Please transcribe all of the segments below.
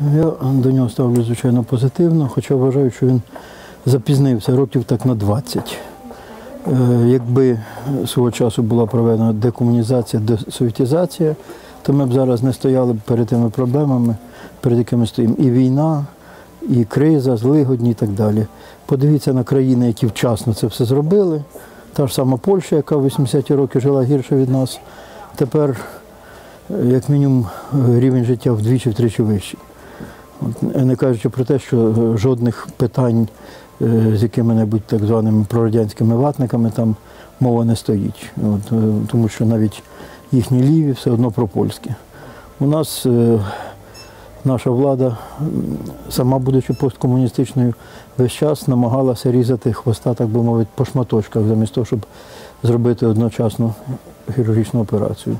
Я до нього ставлю, звичайно, позитивно, хоча вважаю, що він запізнився років так на 20. Е, Якби свого часу була проведена декомунізація, десоветизація, то ми б зараз не стояли перед тими проблемами, перед якими стоїмо. І війна, і криза, злигодні і так далі. Подивіться на країни, які вчасно це все зробили. Та ж сама Польща, яка в 80-ті роки жила гірше від нас, тепер, як мінімум, рівень життя вдвічі-втричі вищий. Не кажучи про те, що е, жодних питань е, з якими-небудь так званими прорадянськими ватниками там мова не стоїть. От, е, тому що навіть їхні ліві все одно пропольські. У нас наша влада, сама будучи посткомуністичною, весь час намагалася різати хвоста, так би мовити, по шматочках, замість того, щоб зробити одночасну хірургічну операцію.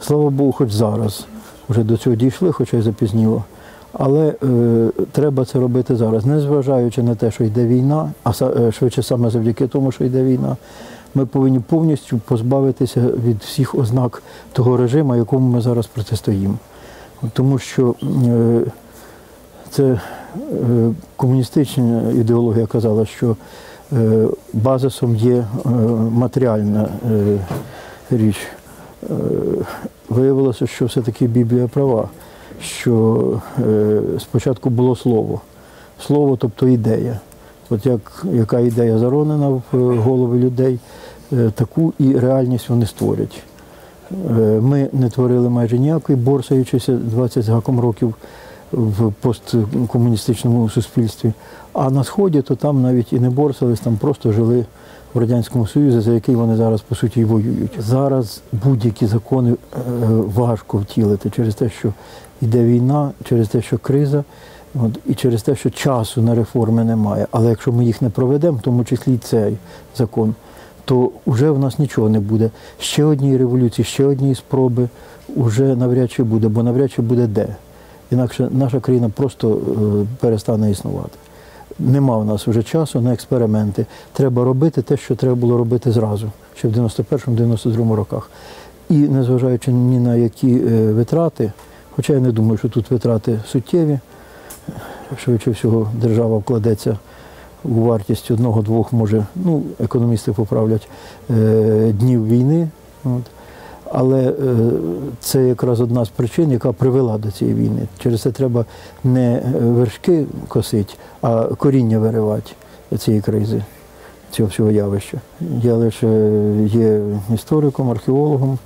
Слава Богу, хоч зараз вже до цього дійшли, хоча й запізніло. Але е, треба це робити зараз, незважаючи на те, що йде війна, а е, швидше саме завдяки тому, що йде війна, ми повинні повністю позбавитися від всіх ознак того режиму, якому ми зараз протистоїмо. Тому що е, це е, комуністична ідеологія казала, що е, базисом є е, матеріальна е, річ. Е, Виявилося, що все-таки Біблія права, що е, спочатку було слово. Слово, тобто ідея. От як, яка ідея заронена в е, голови людей, е, таку і реальність вони створять. Ми не творили майже ніякої, борсаючися 20 з гаком років в посткомуністичному суспільстві. А на Сході то там навіть і не борсались, там просто жили в Радянському Союзі, за який вони зараз по суті і воюють. Зараз будь-які закони важко втілити через те, що йде війна, через те, що криза, от, і через те, що часу на реформи немає. Але якщо ми їх не проведемо, в тому числі і цей закон, то вже в нас нічого не буде. Ще однієї революції, ще однієї спроби вже навряд чи буде, бо навряд чи буде де. Інакше наша країна просто е, перестане існувати. Нема в нас вже часу на експерименти. Треба робити те, що треба було робити зразу, ще в 91-92 роках. І незважаючи ні на які е, витрати, хоча я не думаю, що тут витрати суттєві, швидше всього держава вкладеться у вартість одного-двох, може, ну, економісти поправлять, е, днів війни. От. Але е, це якраз одна з причин, яка привела до цієї війни. Через це треба не вершки косити, а коріння виривати цієї кризи, цього всього явища. Я лише є істориком, археологом,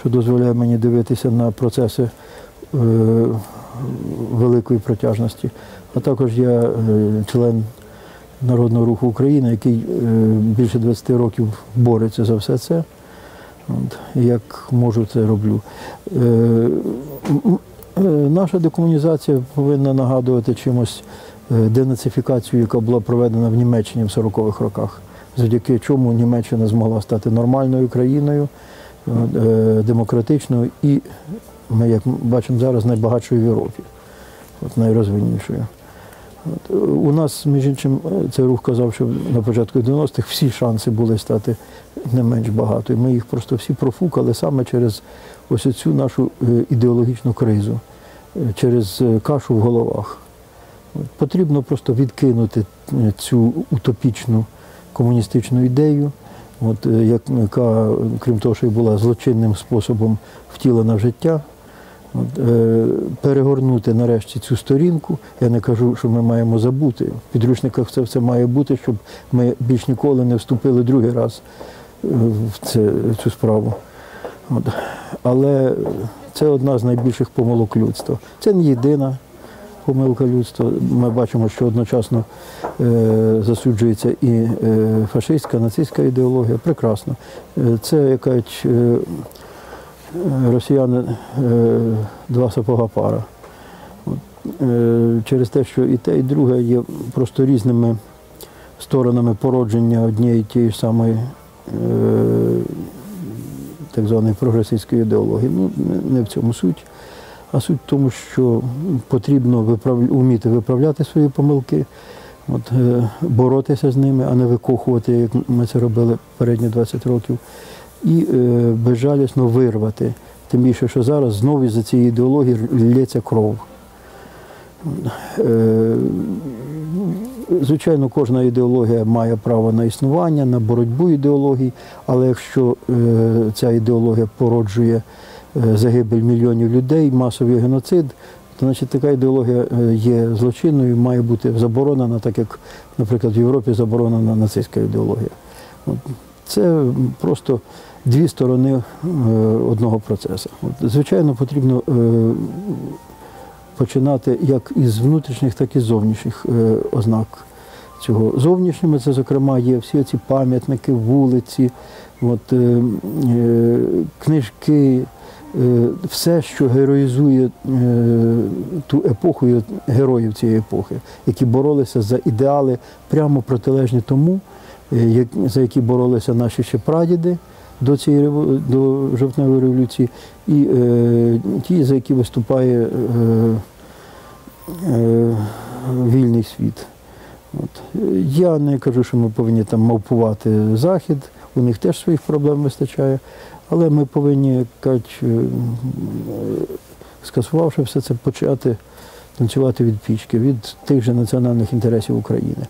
що дозволяє мені дивитися на процеси е, великої протяжності. А також я е, член Народного руху України, який е, більше 20 років бореться за все це. От, як можу, це роблю. Е, е, наша декомунізація повинна нагадувати чимось е, денацифікацію, яка була проведена в Німеччині в 40-х роках, завдяки чому Німеччина змогла стати нормальною країною, е, демократичною і, ми, як бачимо зараз, найбагатшою в Європі, от, найрозвиннішою. От, е, У нас, між іншим, е, цей рух казав, що на початку 90-х всі шанси були стати не менш багатою. Ми їх просто всі профукали саме через ось цю нашу е, ідеологічну кризу, е, через е, кашу в головах. От, Потрібно просто відкинути е, цю утопічну комуністичну ідею, от, е, яка, крім того, що була злочинним способом втілена в життя. Е, перегорнути нарешті цю сторінку. Я не кажу, що ми маємо забути. В підручниках це все має бути, щоб ми більш ніколи не вступили другий раз е, в цю справу. От. Але це одна з найбільших помилок людства. Це не єдина помилка людства. Ми бачимо, що одночасно е, засуджується і е, фашистська, нацистська ідеологія. Прекрасно. Е, це якась. Росіяни два сапога пара. Через те, що і те, і друге є просто різними сторонами породження однієї тієї ж самої так званої прогресивської ідеології. Ну, не в цьому суть. А суть в тому, що потрібно виправ... вміти виправляти свої помилки, от, е, боротися з ними, а не викохувати, як ми це робили передні 20 років і е, безжалісно вирвати. Тим більше, що зараз знову за цієї ідеології лється кров. Е, Звичайно, кожна ідеологія має право на існування, на боротьбу ідеологій, але якщо е, ця ідеологія породжує загибель мільйонів людей, масовий геноцид, то значить така ідеологія е, є злочинною, має бути заборонена, так як, наприклад, в Європі заборонена нацистська ідеологія. Це просто дві сторони е, одного процесу. Звичайно, потрібно е, починати як із внутрішніх, так і з зовнішніх е, ознак цього. Зовнішніми це, зокрема, є всі ці пам'ятники, вулиці, от, е, е, книжки, е, все, що героїзує е, ту епоху і героїв цієї епохи, які боролися за ідеали прямо протилежні тому, е, за які боролися наші ще прадіди до цієї до жовтневої революції, і е, ті, за які виступає е, е, вільний світ. От. Я не кажу, що ми повинні там мавпувати Захід, у них теж своїх проблем вистачає, але ми повинні, е, скасувавши все це, почати танцювати від пічки, від тих же національних інтересів України.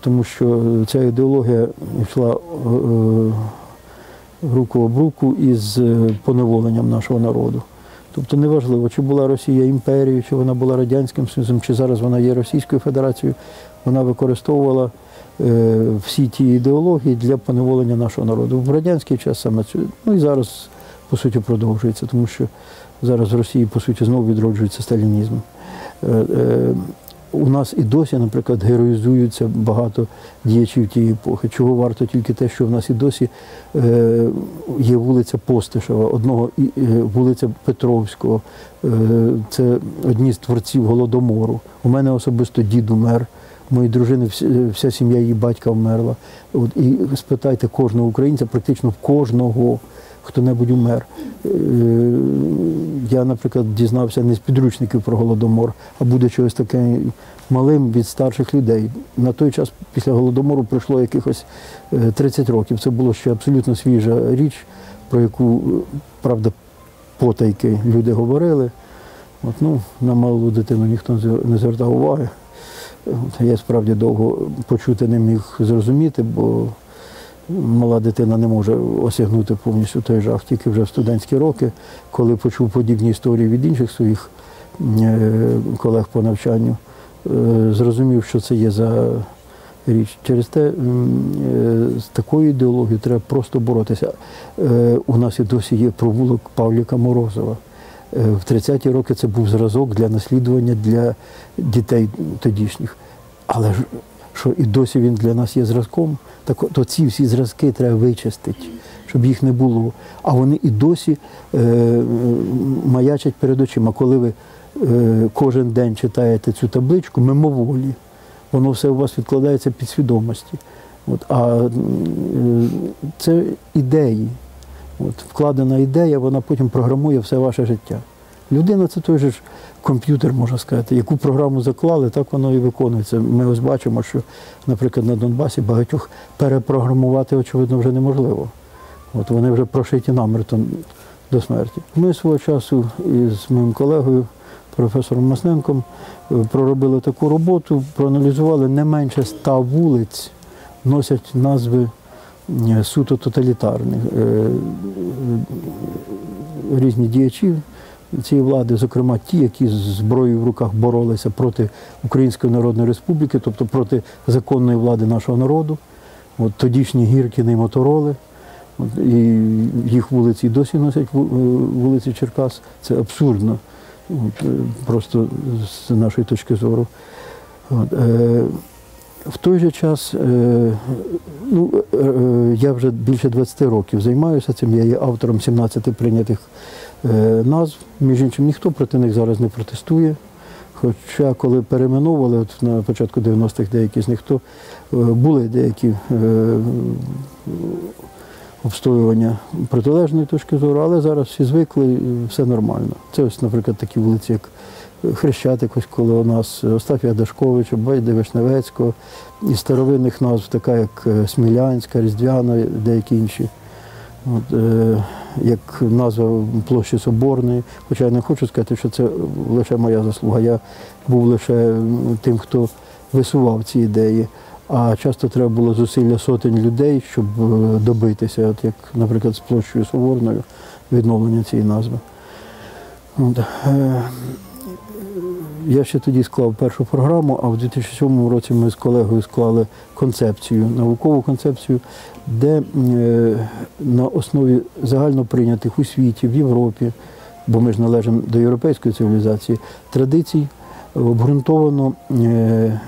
Тому що ця ідеологія йшла е, е, руку об руку із поневоленням нашого народу. Тобто неважливо, чи була Росія імперією, чи вона була Радянським Союзом, чи зараз вона є Російською Федерацією, вона використовувала е, всі ті ідеології для поневолення нашого народу. В радянський час саме цю, ну і зараз, по суті, продовжується, тому що зараз в Росії, по суті, знову відроджується сталінізм. Е, е, у нас і досі, наприклад, героїзуються багато діячів тієї епохи. Чого варто тільки те, що в нас і досі є вулиця Постишева, одного вулиця Петровського. Це одні з творців голодомору. У мене особисто дід умер. Моїй дружини вся, вся сім'я її батька вмерла. От, і спитайте кожного українця, практично кожного хто-небудь умер. Е, Я, наприклад, дізнався не з підручників про голодомор, а буде чогось таке малим від старших людей. На той час після голодомору пройшло якихось е, 30 років. Це було ще абсолютно свіжа річ, про яку, е, правда, потайки люди говорили. От, ну, на малу дитину ніхто не звертав уваги. Я справді довго почути не міг зрозуміти, бо мала дитина не може осягнути повністю той жах тільки вже в студентські роки, коли почув подібні історії від інших своїх е, колег по навчанню, е, зрозумів, що це є за річ. Через те е, з такою ідеологією треба просто боротися. У нас і досі є провулок Павліка Морозова. Е, В 30-ті роки це був зразок для наслідування для дітей тодішніх. Але що і досі він для нас є зразком, так то ці всі зразки треба вичистити, щоб їх не було. А вони і досі е, маячать перед очима. Коли ви е, кожен день читаєте цю табличку, мимоволі, воно все у вас відкладається під свідомості. От, а е, це ідеї. От, вкладена ідея, вона потім програмує все ваше життя. Людина це той же ж комп'ютер, можна сказати. Яку програму заклали, так воно і виконується. Ми ось бачимо, що, наприклад, на Донбасі багатьох перепрограмувати, очевидно, вже неможливо. От вони вже прошиті намертво до смерті. Ми свого часу із моїм колегою, професором Масненком, е, проробили таку роботу, проаналізували не менше ста вулиць, носять назви суто тоталітарних. Е, Різні діячі цієї влади, зокрема ті, які з зброєю в руках боролися проти Української Народної Республіки, тобто проти законної влади нашого народу. От тодішні Гіркіни і Мотороли. От, і їх вулиці досі носять е, вулиці Черкас. Це абсурдно, е, просто з нашої точки зору. От, е, в той же час, е, ну, е, е, я вже більше 20 років займаюся цим, я є автором 17 прийнятих назв. Між іншим, ніхто проти них зараз не протестує. Хоча коли перейменовували от на початку 90-х деякі з них, то були деякі обстоювання протилежної точки зору, але зараз всі звикли, і все нормально. Це ось, наприклад, такі вулиці, як Хрещатик, ось коло нас, Остафія Дашковича, Байди Вишневецького, і старовинних назв, така як е, Смілянська, Різдвяна, деякі інші. От, е, як назва площі Соборної. Хоча я не хочу сказати, що це лише моя заслуга. Я був лише тим, хто висував ці ідеї. А часто треба було зусилля сотень людей, щоб е, добитися, от як, наприклад, з площею Соборною, відновлення цієї назви. От, е, я ще тоді склав першу програму, а в 2007 році ми з колегою склали концепцію, наукову концепцію, де е, на основі загально прийнятих у світі, в Європі, бо ми ж належимо до європейської цивілізації, традицій обґрунтовано, е,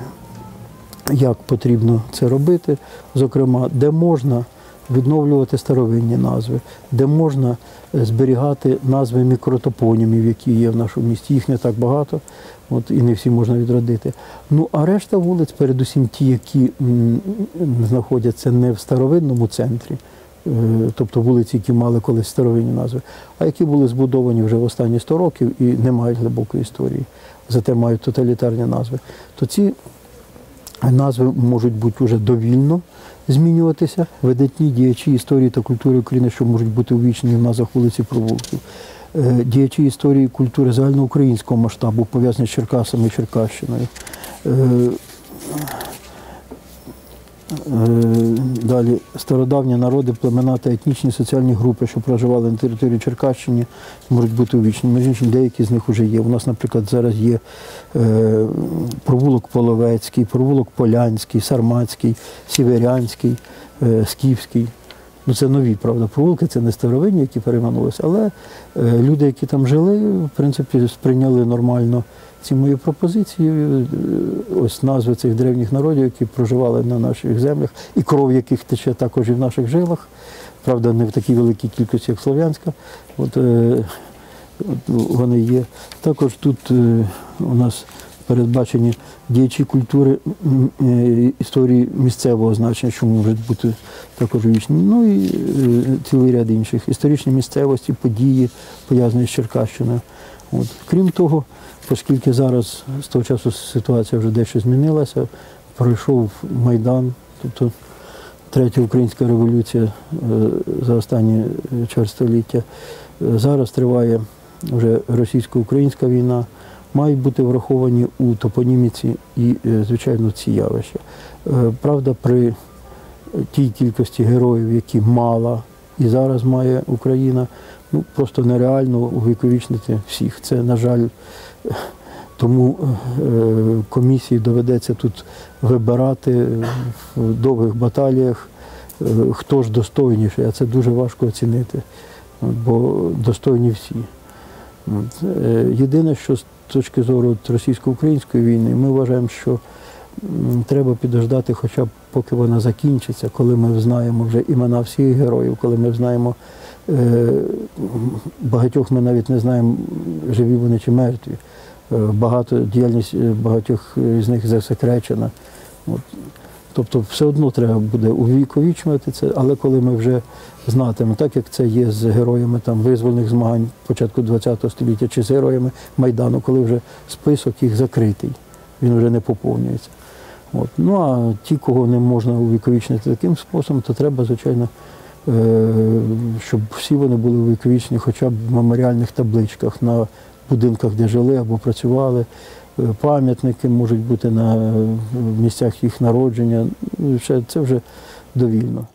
як потрібно це робити, зокрема, де можна відновлювати старовинні назви, де можна е, зберігати назви мікротопонімів, які є в нашому місті. Їх не так багато, от, і не всі можна відродити. Ну а решта вулиць, передусім ті, які знаходяться не в старовинному центрі, е, тобто вулиці, які мали колись старовинні назви, а які були збудовані вже в останні 100 років і не мають глибокої історії, зате мають тоталітарні назви, то ці назви можуть бути вже довільно змінюватися. Видатні діячі історії та культури України, що можуть бути увічнені в назвах вулиці провулків. Е, Діячі історії культури загальноукраїнського масштабу, пов'язані з Черкасами і Черкащиною. Е, е, Далі стародавні народи, племена та етнічні соціальні групи, що проживали на території Черкащини, можуть бути увічнені. Між іншим, деякі з них вже є. У нас, наприклад, зараз є провулок Половецький, провулок Полянський, Сарматський, Сіверянський, Скіфський. Ну, це нові, правда, провулки, це не старовинні, які перейменувалися, але е, люди, які там жили, в принципі, сприйняли нормально ці мої пропозиції. Е, Ось назви цих древніх народів, які проживали на наших землях, і кров яких тече також і в наших жилах. Правда, не в такій великій кількості, як Слов'янська. От, е, от вони є. Також тут у нас передбачені діячі культури е, історії місцевого значення, що можуть бути також вічні. Ну і е, цілий ряд інших історичні місцевості, події, пов'язані з Черкащиною. От. Крім того, оскільки зараз з того часу ситуація вже дещо змінилася, пройшов Майдан, тобто третя українська революція е, за останні чверть століття. Зараз триває вже російсько-українська війна. Мають бути враховані у топоніміці і, е, звичайно, ці явища. Е, Правда, при тій кількості героїв, які мала і зараз має Україна, ну просто нереально увіковічнити всіх. Це, на жаль, е, тому е, комісії доведеться тут вибирати в довгих баталіях, е, хто ж достойніший, а це дуже важко оцінити, бо достойні всі. От, е, Єдине, що з точки зору російсько-української війни, ми вважаємо, що треба підождати, хоча б поки вона закінчиться, коли ми знаємо вже імена всіх героїв, коли ми знаємо е, багатьох ми навіть не знаємо, живі вони чи мертві. Е, Багато діяльність багатьох з них засекречена. От. Тобто все одно треба буде увіковічувати це, але коли ми вже знатимемо, так як це є з героями там, визвольних змагань початку ХХ століття чи з героями Майдану, коли вже список їх закритий, він вже не поповнюється. От. Ну а ті, кого не можна увіковічнити таким способом, то треба, звичайно, е, щоб всі вони були увіковічені хоча б в меморіальних табличках на будинках, де жили або працювали. Е, Пам'ятники можуть бути на місцях їх народження. Ну, Це вже довільно.